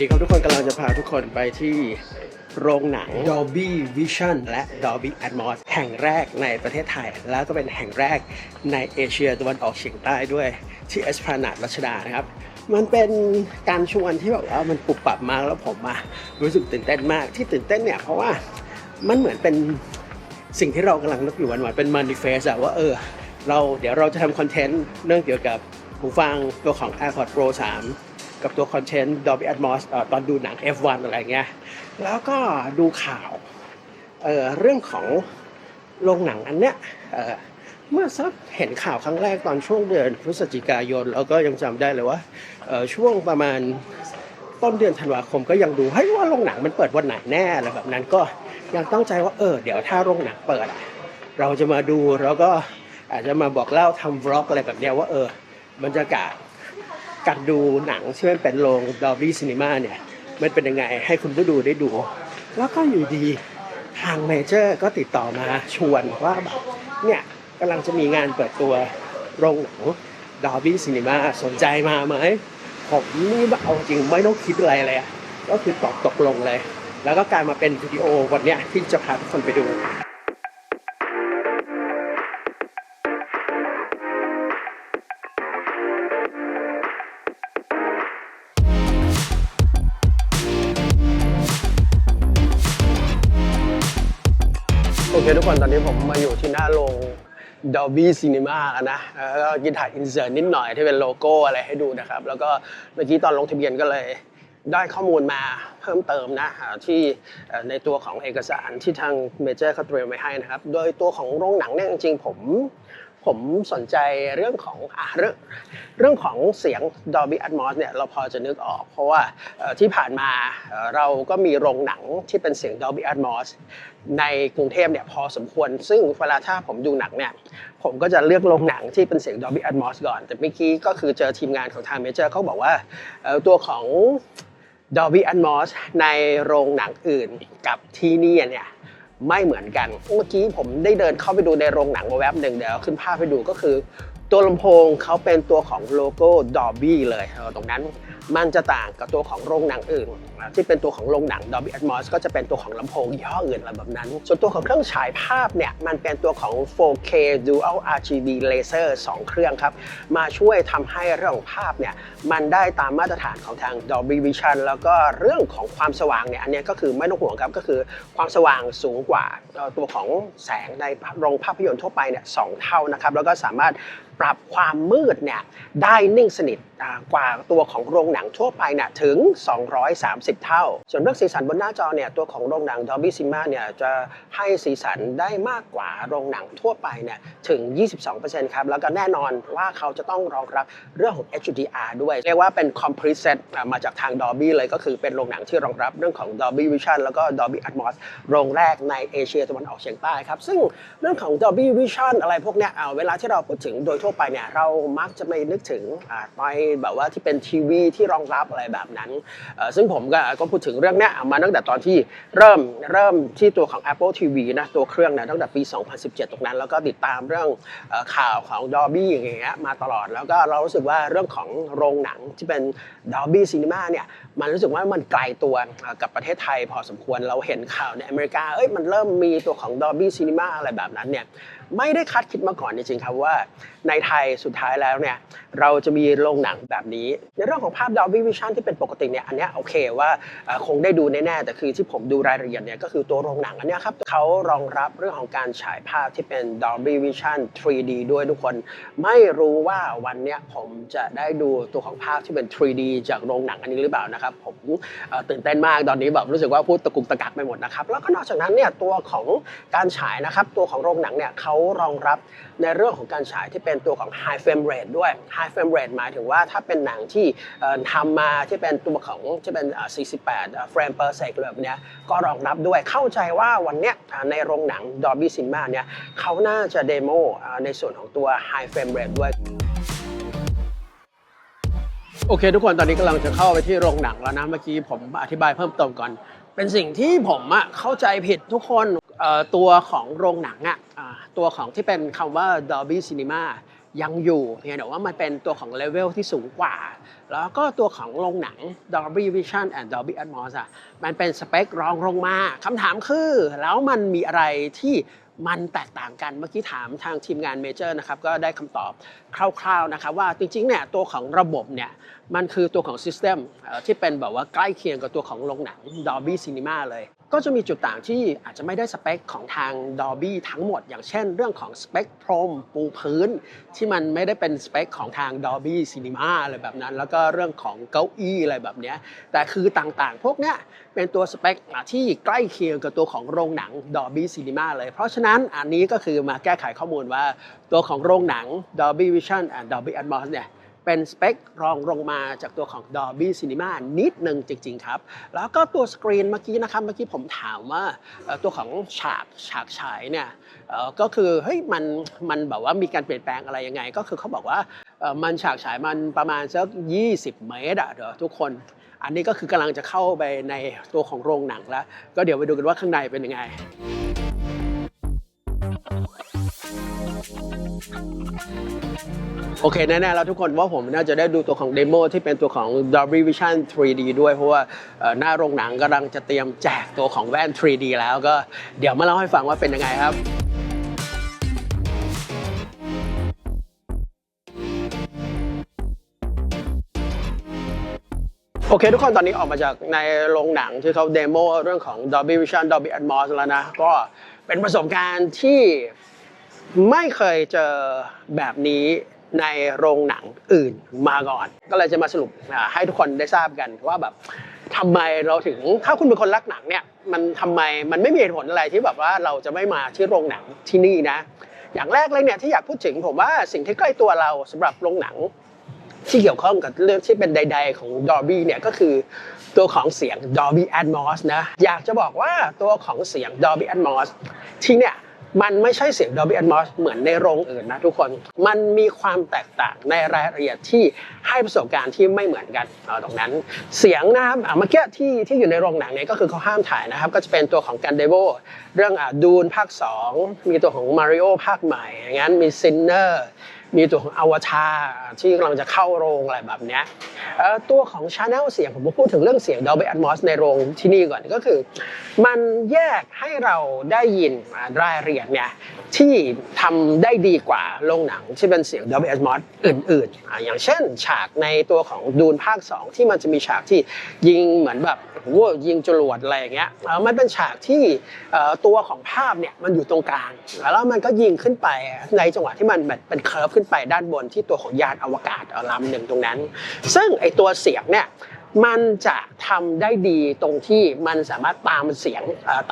ดีครับทุกคนกำลังจะพาทุกคนไปที่โรงหนัง Dolby Vision และ Dolby Atmos แห่งแรกในประเทศไทย แล้วก็เป็นแห่งแรกในเอเชียตะวันออกเฉียงใต้ด้วยที่เอสพลานาดรัชดานะครับ มันเป็นการชวนที่แบบว่ามันปรับปรับมากแล้วผมอะรู้สึกตื่นเต้นมากที่ตื่นเต้นเนี่ยเพราะว่ามันเหมือนเป็นสิ่งที่เรากำลังนึกอยู่วันวันๆเป็นมันดิเฟสอะว่าเออเราเดี๋ยวเราจะทำคอนเทนต์เรื่องเกี่ยวกับหูฟังตัวของ AirPods Pro 3 กับตัวคอนเทนต์ Dolby Atmos เอ่อตอนดูหนัง F1 อะไรเงี้ย แล้วก็ดูข่าวเเรื่องของโรงหนังอันเนี้ยเเมื่อสักเห็นข่าวครั้งแรกตอนช่วงเดือนพฤศจิกายน แล้วก็ยังจำได้เลยว่าช่วงประมาณต้นเดือนธันวาคมก็ยังดูเฮ้ยว่าโรงหนังมันเปิดวันไหนแน่อะไรแบบนั้นก็ยังตั้งใจว่าเออเดี๋ยวถ้าโรงหนังเปิดอะเราจะมาดูแล้วก็อาจจะมาบอกเล่าทำวล็อกอะไรแบบเนี้ยว่าเออบรรยากาศ การดูหนังที่มันเป็นโรง Dolby Cinema เนี่ยมันเป็นยังไงให้คุณผู้ดูได้ดู แล้วก็อยู่ดีทางเมเจอร์ก็ติดต่อมาชวนว่าแบบเนี่ยกำลังจะมีงานเปิดตัวโรงหนัง Dolby Cinema สนใจมาไหมผมนี่เอาจริงไม่ต้องคิดอะไรเลยก็คือตอบตกลงเลย แล้วก็กลายมาเป็นวิดีโอวันนี้ที่จะพาทุกคนไปดู Dolby Cinema แล้วนะแล้วก็กินถ่ายอินเสิร์ตนิดหน่อยที่เป็นโลโก้อะไรให้ดูนะครับ แล้วก็เมื่อกี้ตอนลงทะเบียนก็เลยได้ข้อมูลมาเพิ่มเติมนะที่ในตัวของเอกสารที่ทางเมเจอร์เขาเตรียมไว้ให้นะครับ โดยตัวของโรงหนังเนี่ยจริงๆผม ผมสนใจเรื่องของอเรื่องเรื่องของเสียง Dolby Atmos เนี่ยเราพอจะนึกออก เพราะว่าที่ผ่านมาเราก็มีโรงหนังที่เป็นเสียง Dolby Atmos ในกรุงเทพเนี่ยพอสมควร ซึ่งเวลาถ้าผมดูหนังเนี่ยผมก็จะเลือกโรงหนังที่เป็นเสียง Dolby Atmos ก่อน แต่เมื่อกี้ก็คือเจอทีมงานของทางเมเจอร์เขาบอกว่าตัวของ Dolby Atmos ในโรงหนังอื่นกับที่นี่เนี่ย ไม่เหมือนกัน เมื่อกี้ผมได้เดินเข้าไปดูในโรงหนังแวบหนึ่งเดี๋ยวขึ้นภาพไปดูก็คือ ตัวลำโพงเขาเป็นตัวของโลโก้ Dolby เลยตรงนั้น มันจะต่างกับตัวของโรงหนังอื่น ที่เป็นตัวของโรงหนัง Dolby Atmos ก็จะเป็นตัวของลำโพงยี่ห้ออื่นอะไรแบบนั้น ส่วนตัวของเครื่องฉายภาพเนี่ยมันเป็นตัวของ 4K Dual RGB Laser 2 เครื่องครับ มาช่วยทำให้เรื่องของภาพเนี่ยมันได้ตามมาตรฐานของทาง Dolby Vision แล้วก็เรื่องของความสว่างเนี่ยอันนี้ก็คือไม่ต้องห่วงครับก็คือความสว่างสูงกว่าตัวของแสงในโรงภาพยนตร์ทั่วไปเนี่ยสองเท่านะครับแล้วก็สามารถ ปรับความมืดเนี่ยได้นิ่งสนิทกว่าตัวของโรงหนังทั่วไปเนี่ยถึง 230 เท่า ส่วนเรื่องสีสันบนหน้าจอเนี่ยตัวของโรงหนัง Dolby Cinema เนี่ยจะให้สีสันได้มากกว่าโรงหนังทั่วไปเนี่ยถึง 22%ครับ แล้วก็แน่นอนว่าเขาจะต้องรองรับเรื่องของ HDR ด้วย เรียกว่าเป็น complete set มาจากทาง Dolby เลยก็คือเป็นโรงหนังที่รองรับเรื่องของ Dolby Vision แล้วก็ Dolby Atmos โรงแรกในเอเชียตะวันออกเฉียงใต้ครับซึ่งเรื่องของ Dolby Vision อะไรพวกเนี้ยอ่าเวลาที่เราพูดถึงโดยทั่วไปเนี่ยเรามักจะไม่นึกถึงไปแบบว่าที่เป็นทีวีที่รองรับอะไรแบบนั้น ซึ่งผมก็ก็พูดถึงเรื่องนี้มาตั้งแต่ตอนที่เริ่มเริ่มที่ตัวของ Apple TV นะตัวเครื่องนะตั้งแต่ปี 2017 ตรงนั้น แล้วก็ติดตามเรื่องข่าวของ Dolby อย่างเงี้ยมาตลอดแล้วก็เรารู้สึกว่าเรื่องของโรงหนังที่เป็น Dolby Cinema เนี่ย มันรู้สึกว่ามันไกลตัวกับประเทศไทยพอสมควรเราเห็นข่าวในอเมริกาเอ้ยมันเริ่มมีตัวของ Dolby Cinema อะไรแบบนั้นเนี่ยไม่ได้คาดคิดมาก่อนจริงๆครับว่า ในไทยสุดท้ายแล้วเนี่ยเราจะมีโรงหนังแบบนี้ ในเรื่องของภาพ Dolby Vision ที่เป็นปกติเนี่ยอันนี้โอเคว่าคงได้ดูแน่ๆแต่คือที่ผมดูรายละเอียดเนี่ยก็คือตัวโรงหนังอันนี้ครับเขารองรับเรื่องของการฉายภาพที่เป็น Dolby Vision 3D ด้วยทุกคนไม่รู้ว่าวันเนี้ยผมจะได้ดูตัวของภาพที่เป็น 3D จากโรงหนังอันนี้หรือเปล่านะครับผมตื่นเต้นมากตอนนี้แบบรู้สึกว่าพูดตะกุกตะกักไปหมดนะครับแล้วก็นอกจากนั้นเนี่ยตัวของการฉายนะครับตัวของโรงหนังเนี่ยเขารองรับในเรื่องของการฉายที่เป็นตัวของ High Frame Rate ด้วย High Frame Rate หมายถึงว่าถ้าเป็นหนังที่ทำมาที่เป็นตัวของที่เป็น 48 frame per second แบบเนี้ยก็รองรับด้วยเข้าใจว่าวันเนี้ยในโรงหนัง Dolby Cinema เนี่ยเขาน่าจะเดโมในส่วนของตัว High Frame Rate ด้วย โอเค ทุกคนตอนนี้กำลังจะเข้าไปที่โรงหนังแล้วนะ เมื่อกี้ผมอธิบายเพิ่มเติมก่อน เป็นสิ่งที่ผมอะเข้าใจผิดทุกคนตัวของโรงหนังอะอ่าตัวของที่เป็นคำว่า Dolby Cinema ยังอยู่เพียงแต่ว่ามันเป็นตัวของเลเวลที่สูงกว่า แล้วก็ตัวของโรงหนัง Dolby Vision and Dolby Atmos อะมันเป็นสเปครองลงมาคำถามคือ แล้วมันมีอะไรที่มันแตกต่างกันเมื่อกี้ถามทางทีมงานเมเจอร์นะครับก็ได้คำตอบคร่าวๆนะครับว่าจริงๆเนี่ยตัวของระบบเนี่ย มันคือตัวของ System เอ่อที่เป็นแบบว่าใกล้เคียงกับตัวของโรงหนัง Dolby Cinema เลย ก็จะมีจุดต่างที่อาจจะไม่ได้สเปคของทาง Dolby ทั้งหมด อย่างเช่นเรื่องของสเปคพรมปูพื้น ที่มันไม่ได้เป็นสเปคของทาง Dolby Cinema อะไรแบบนั้น แล้วก็เรื่องของเก้าอี้อะไรแบบเนี้ยแต่คือต่างๆ พวกเนี้ยเป็นตัวสเปคที่ใกล้เคียงกับตัวของโรงหนัง Dolby Cinema เลย เพราะฉะนั้นอันนี้ก็คือมาแก้ไขข้อมูลว่าตัวของโรงหนัง Dolby Vision and Dolby Atmos เนี่ย เป็นสเปครองลงมาจากตัวของ Dolby Cinema นิดหนึ่งจริง ๆ ครับ แล้วก็ตัวสกรีนเมื่อกี้นะครับ เมื่อกี้ผมถามว่าตัวของฉากฉากฉายเนี่ยก็คือเฮ้ยมันมันแบบว่ามีการเปลี่ยนแปลงอะไรยังไง ก็คือเขาบอกว่ามันฉากฉายมันประมาณสัก 20 เมตรอะเดี๋ยวทุกคน อันนี้ก็คือกำลังจะเข้าไปในตัวของโรงหนังแล้ว ก็เดี๋ยวไปดูกันว่าข้างในเป็นยังไง โอเคแน่ๆแล้วทุกคนว่าผมน่าจะได้ดูตัวของเดโมที่เป็นตัวของ Dolby Vision 3D ด้วย เพราะว่าหน้าโรงหนังกำลังจะเตรียมแจกตัวของแว่น 3D แล้วก็เดี๋ยวมาเล่าให้ฟังว่าเป็นยังไงครับโอเค ทุกคนตอนนี้ออกมาจากในโรงหนังที่เขาเดโมเรื่องของ Dolby Vision Dolby Atmos แล้วนะ ก็เป็นประสบการณ์ที่ ไม่เคยเจอแบบนี้ในโรงหนังอื่นมาก่อน ก็เลยจะมาสรุปให้ทุกคนได้ทราบกันว่าแบบทำไมเราถึงถ้าคุณเป็นคนรักหนังเนี่ยมันทำไมมันไม่มีเหตุผลอะไรที่แบบว่าเราจะไม่มาที่โรงหนังที่นี่นะ อย่างแรกเลยเนี่ยที่อยากพูดถึงผมว่าสิ่งที่ใกล้ตัวเราสำหรับโรงหนังที่เกี่ยวข้องกับเรื่องที่เป็นใด ๆ ของ Dolby เนี่ยก็คือตัวของเสียง Dolby Atmos นะอยากจะบอกว่าตัวของเสียง Dolby Atmos ที่เนี่ย มันไม่ใช่เสียง Dolby Atmos เหมือนในโรงอื่นนะทุกคน มันมีความแตกต่างในรายละเอียดที่ให้ประสบการณ์ที่ไม่เหมือนกันเอาตรงนั้น เสียงนะครับอะเมื่อกี้ที่ที่อยู่ในโรงหนังเนี่ยก็คือเขาห้ามถ่ายนะครับ ก็จะเป็นตัวของกันเดโ o เรื่องอะดูนภาค 2 มีตัวของมาริโอภาคใหม่อย่างนั้นมีซินเนอร์ มีตัวของอวตารที่กำลังจะเข้าโรงอะไรแบบเนี้ยตัวของชาแนลเสียงผมพูดถึงเรื่องเสียง Dolby Atmos ในโรงที่นี่ก่อนก็คือ มันแยกให้เราได้ยินรายละเอียดเนี่ย ที่ทำได้ดีกว่าโรงหนังที่เป็นเสียง Dolby Atmos อื่นๆ อย่างเช่น ฉากในตัวของดูนภาค 2 ที่มันจะมีฉากที่ยิงเหมือนแบบโอ้โหยิงจรวดอะไรอย่างเงี้ยมันเป็นฉากที่ตัวของภาพเนี่ยมันอยู่ตรงกลาง แล้วมันก็ยิงขึ้นไปในจังหวะที่มันแบบเป็นเคอร์ฟขึ้นไปด้านบนที่ตัวของยานอวกาศลำหนึ่งตรงนั้น ซึ่งไอตัวเสียงเนี่ย มันจะทำได้ดีตรงที่มันสามารถตามเสียง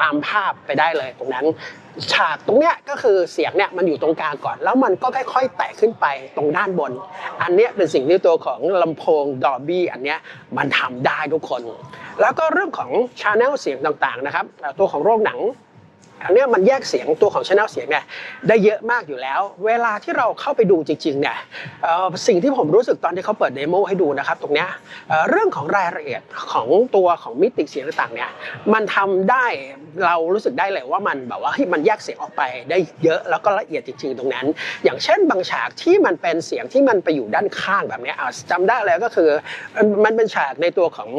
ตามภาพไปได้เลยตรงนั้นฉากตรงเนี้ยก็คือเสียงเนี่ยมันอยู่ตรงกลางก่อน แล้วมันก็ค่อยๆแตะขึ้นไปตรงด้านบน อันเนี้ยเป็นสิ่งที่ตัวของลำโพงดอบบี้อันเนี้ยมันทำได้ทุกคน แล้วก็เรื่องของชาแนลเสียงต่างๆนะครับตัวของโรงหนัง อันนี้มันแยกเสียงตัวของช n e l เสียงเนี่ยได้เยอะมากอยู่แล้ว เวลาที่เราเข้าไปดูจริงๆเนี่ยสิ่งที่ผมรู้สึกตอนที่เขาเปิดเดโมให้ดูนะครับตรงนี้เรื่องของรายละเอียดของตัวของมิติเสียงต่างๆเนี่ยมันทำได้เรารู้สึกได้เลยว่ามันแบบว่ามันแยกเสียงออกไปได้เยอะแล้วก็ละเอียดจริงๆตรงนั้น อย่างเช่นบางฉากที่มันเป็นเสียงที่มันไปอยู่ด้านข้างแบบนี้ยอะจำได้เลยก็คือมันเป็นฉากในตัวของ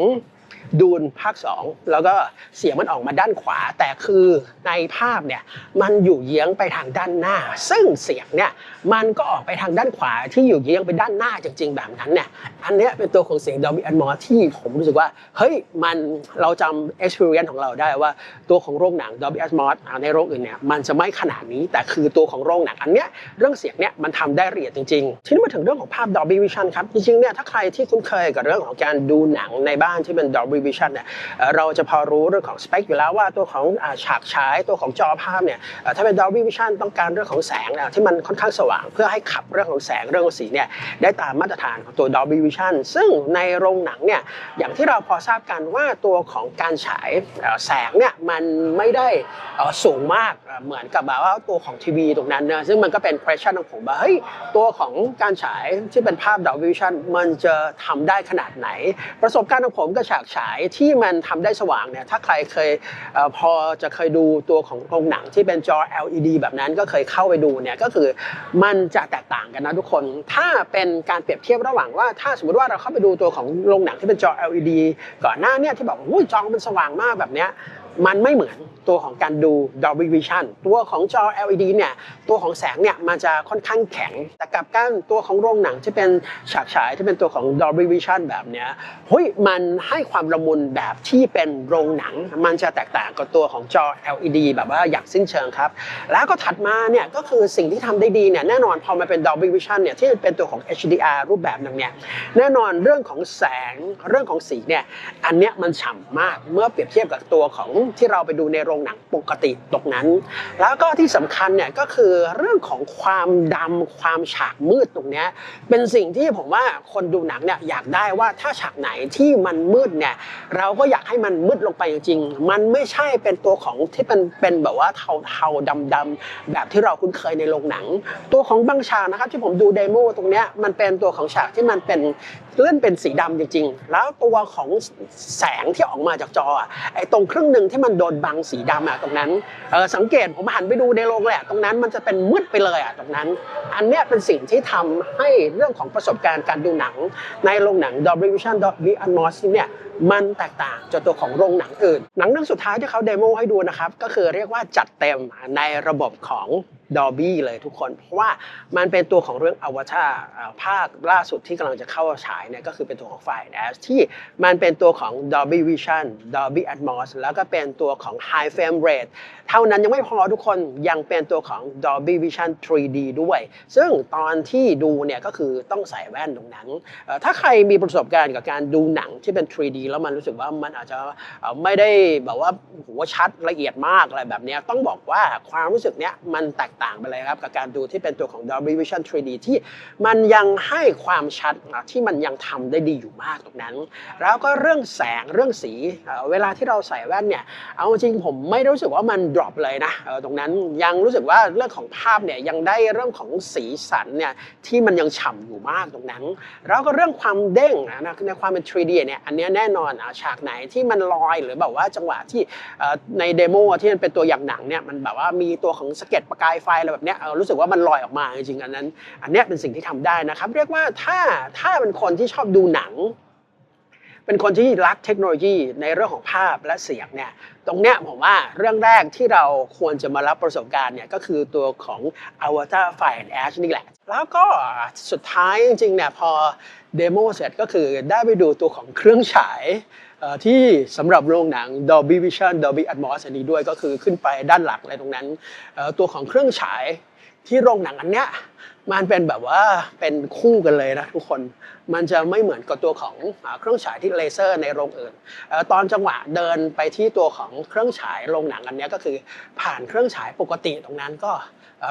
ดูนภาค 2 แล้วก็เสียงมันออกมาด้านขวา แต่คือในภาพเนี่ยมันอยู่เยื้องไปทางด้านหน้า ซึ่งเสียงเนี่ยมันก็ออกไปทางด้านขวาที่อยู่เยื้องไปด้านหน้าจริง ๆ แบบนั้นเนี่ยอันเนี้ยเป็นตัวของเสียง Dolby Atmos ที่ผมรู้สึกว่าเฮ้ยมันเราจำ experience ของเราได้ว่าตัวของโรงหนัง Dolby Atmos อ่าในโรงอื่นเนี่ยมันจะไม่ขนาดนี้แต่คือตัวของโรงหนังอันเนี้ยเรื่องเสียงเนี่ยมันทำได้ละเอียดจริง ๆ ทีนี้มาถึงเรื่องของภาพ Dolby Vision ครับจริงๆเนี่ยถ้าใครที่คุ้นเคยกับเรื่องของการดูหนังในบ้านที่เป็น Dolby Vision เนี่ยเราจะพอรู้เรื่องของสเปคอยู่แล้วว่าตัวของฉากฉายตัวของจอภาพเนี่ยถ้าเป็น Dolby Vision ต้องการเรื่องของแสงนะที่มันค่อนข้างสว่าง เพื่อให้ขับเรื่องของแสงเรื่องของสีเนี่ยได้ตามมาตรฐานของตัว Dolby Vision ซึ่งในโรงหนังเนี่ยอย่างที่เราพอทราบกันว่าตัวของการฉายแสงเนี่ยมันไม่ได้สูงมากเหมือนกับแบบว่าตัวของทีวีตรงนั้นนะซึ่งมันก็เป็น question ของผมว่าเฮ้ยตัวของการฉายที่เป็นภาพ Dolby Vision มันจะทำได้ขนาดไหน ประสบการณ์ของผมกับฉากฉฉายที่มันทำได้สว่างเนี่ยถ้าใครเคยเออพอจะเคยดูตัวของโรงหนังที่เป็นจอ LED แบบนั้นก็เคยเข้าไปดูเนี่ยก็คือมันจะแตกต่างกันนะทุกคน ถ้าเป็นการเปรียบเทียบระหว่างว่า ถ้าสมมติว่าเราเข้าไปดูตัวของโรงหนังที่เป็นจอ LED ก่อนหน้าเนี่ยที่บอกว่าอุ้ยจอมันสว่างมากแบบเนี้ย มันไม่เหมือนตัวของการดู Dolby Vision ตัวของจอ LED เนี่ยตัวของแสงเนี่ยมันจะค่อนข้างแข็ง แต่กับกันตัวของโรงหนังที่เป็นฉากฉายที่เป็นตัวของ Dolby Vision แบบเนี้ยเฮ้ยมันให้ความละมุนแบบที่เป็นโรงหนัง มันจะแตกต่างกับตัวของจอ LED แบบว่าอย่างสิ้นเชิงครับ แล้วก็ถัดมาเนี่ยก็คือสิ่งที่ทำได้ดีเนี่ยแน่นอนพอมาเป็น Dolby Vision เนี่ยที่เป็นตัวของ HDR รูปแบบหนึ่งเนี่ยแน่นอนเรื่องของแสงเรื่องของสีเนี่ยอันเนี้ยมันฉ่ำมากเมื่อเปรียบเทียบกับตัวของที่เราไปดูในโรงหนังปกติตรงนั้น แล้วก็ที่สำคัญเนี่ยก็คือเรื่องของความดำความฉากมืดตรงนี้เป็นสิ่งที่ผมว่าคนดูหนังเนี่ยอยากได้ว่าถ้าฉากไหนที่มันมืดเนี่ยเราก็อยากให้มันมืดลงไปจริงๆมันไม่ใช่เป็นตัวของที่เป็นเป็นแบบว่าเทาเทาดำดำๆแบบที่เราคุ้นเคยในโรงหนัง ตัวของบางฉากนะครับที่ผมดูเดโมตรงนี้มันเป็นตัวของฉากที่มันเป็นเลื่อนเป็นสีดำจริง ๆ แล้วตัวของแสงที่ออกมาจากจอไอ้ตรงครึ่งหนึ่งที่มันโดนบังสีดำอะตรงนั้นเออสังเกตผมหันไปดูในโรงแหละตรงนั้นมันจะเป็นมืดไปเลยอะตรงนั้น อันเนี้ยเป็นสิ่งที่ทำให้เรื่องของประสบการณ์การดูหนัง ในโรงหนัง Dolby Vision Dolby Atmos เนี่ย มันแตกต่างจากตัวของโรงหนังอื่น หนังเรื่องสุดท้ายที่เขาเดโมให้ดูนะครับก็คือเรียกว่าจัดเต็มในระบบของ Dolby เลยทุกคน เพราะว่ามันเป็นตัวของเรื่องอวตารภาคล่าสุดที่กำลังจะเข้าฉายเนี่ยก็คือเป็นตัวของไฟล์นะที่มันเป็นตัวของ Dolby Vision Dolby Atmos แล้วก็เป็นตัวของ High Frame Rate เท่านั้นยังไม่พอทุกคนยังเป็นตัวของ Dolby Vision 3D ด้วย ซึ่งตอนที่ดูเนี่ยก็คือต้องใส่แว่นตรงนั้น ถ้าใครมีประสบการณ์กับการดูหนังที่เป็น 3D แล้วมันรู้สึกว่ามันอาจจะไม่ได้แบบว่าหัวชัดละเอียดมากอะไรแบบนี้ต้องบอกว่าความรู้สึกเนี้ยมันแตกต่างไปเลยครับ กับการดูที่เป็นตัวของ Dolby Vision 3D ที่มันยังให้ความชัดที่มันยังทำได้ดีอยู่มากตรงนั้น แล้วก็เรื่องแสงเรื่องสีเวลาที่เราใส่แว่นเนี่ยเอาจริงผมไม่รู้สึกว่ามัน drop เลยนะตรงนั้นยังรู้สึกว่าเรื่องของภาพเนี่ยยังได้เรื่องของสีสันเนี่ยที่มันยังฉ่ำอยู่มากตรงนั้น แล้วก็เรื่องความเด้งนะในความเป็น 3D เนี่ยอันนี้แน่นนอะฉากไหนที่มันลอยหรือแบบว่าจังหวะที่ในเดโมที่มันเป็นตัวอย่างหนังเนี่ยมันแบบว่ามีตัวของสเก็ตประกายไฟอะไรแบบเนี้ยรู้สึกว่ามันลอยออกมาจริงๆอันนั้น อันเนี้ยเป็นสิ่งที่ทำได้นะครับ เรียกว่าถ้าถ้าเป็นคนที่ชอบดูหนัง เป็นคนที่รักเทคโนโลยีในเรื่องของภาพและเสียงเนี่ยตรงเนี้ยผมว่าเรื่องแรกที่เราควรจะมารับประสบการณ์เนี่ยก็คือตัวของ Avatar Fire and Ash นี่แหละ แล้วก็สุดท้ายจริงๆเนี่ยพอเดโมเสร็จก็คือได้ไปดูตัวของเครื่องฉายที่สำหรับโรงหนัง Dolby Vision Dolby Atmos อันนี้ด้วยก็คือขึ้นไปด้านหลักเลยตรงนั้น ตัวของเครื่องฉายที่โรงหนังอันเนี้ย มันเป็นแบบว่าเป็นคู่กันเลยนะทุกคน มันจะไม่เหมือนกับตัวของเครื่องฉายที่เลเซอร์ในโรงอื่น ตอนจังหวะเดินไปที่ตัวของเครื่องฉายโรงหนังอันเนี้ยก็คือผ่านเครื่องฉายปกติตรงนั้นก็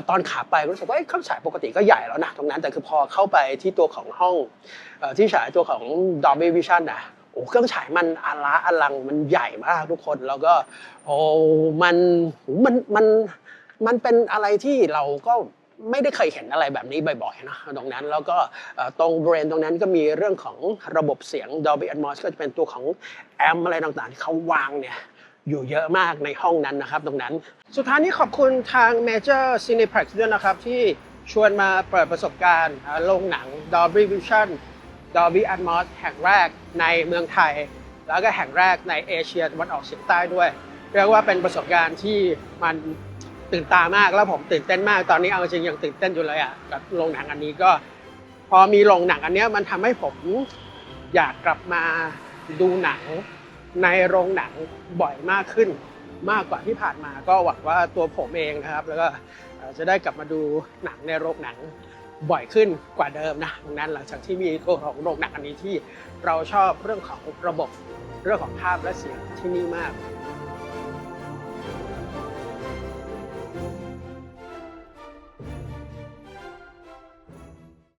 ตอนขาไปรู้สึกว่าเครื่องฉายปกติก็ใหญ่แล้วนะตรงนั้นแต่คือพอเข้าไปที่ตัวของห้องที่ฉายตัวของ Dolby Vision นะโอ้เครื่องฉายมันอละอลังมันใหญ่มากทุกคนแล้วก็โอ้มันมันมันมันเป็นอะไรที่เราก็ ไม่ได้เคยเห็นอะไรแบบนี้บ่อยๆนะตรงนั้น แล้วก็ตรงบริเวณตรงนั้นก็มีเรื่องของระบบเสียง Dolby Atmos ก็จะเป็นตัวของแอมอะไรต่างๆที่เขาวางเนี่ยอยู่เยอะมากในห้องนั้นนะครับตรงนั้น สุดท้ายนี้ขอบคุณทาง Major Cineplex ด้วยนะครับ ที่ชวนมาเปิดประสบการณ์โรงหนัง Dolby Vision Dolby Atmos แห่งแรกในเมืองไทย แล้วก็แห่งแรกในเอเชียตะวันออกเฉียงใต้ด้วย เรียกว่าเป็นประสบการณ์ที่มัน ตื่นตามากแล้วผมตื่นเต้นมากตอนนี้เอาจริงยังตื่นเต้นอยู่เลยอะกับโรงหนังอันนี้ก็ พอมีโรงหนังอันเนี้ยมันทำให้ผมอยากกลับมาดูหนังในโรงหนังบ่อยมากขึ้น มากกว่าที่ผ่านมาก็หวังว่าตัวผมเองนะครับ แล้วก็จะได้กลับมาดูหนังในโรงหนังบ่อยขึ้นกว่าเดิมนะดังนั้นหลังจากที่มีตัวของโรงหนังอันนี้ที่เราชอบเรื่องของระบบเรื่องของภาพและเสียงที่นี่มาก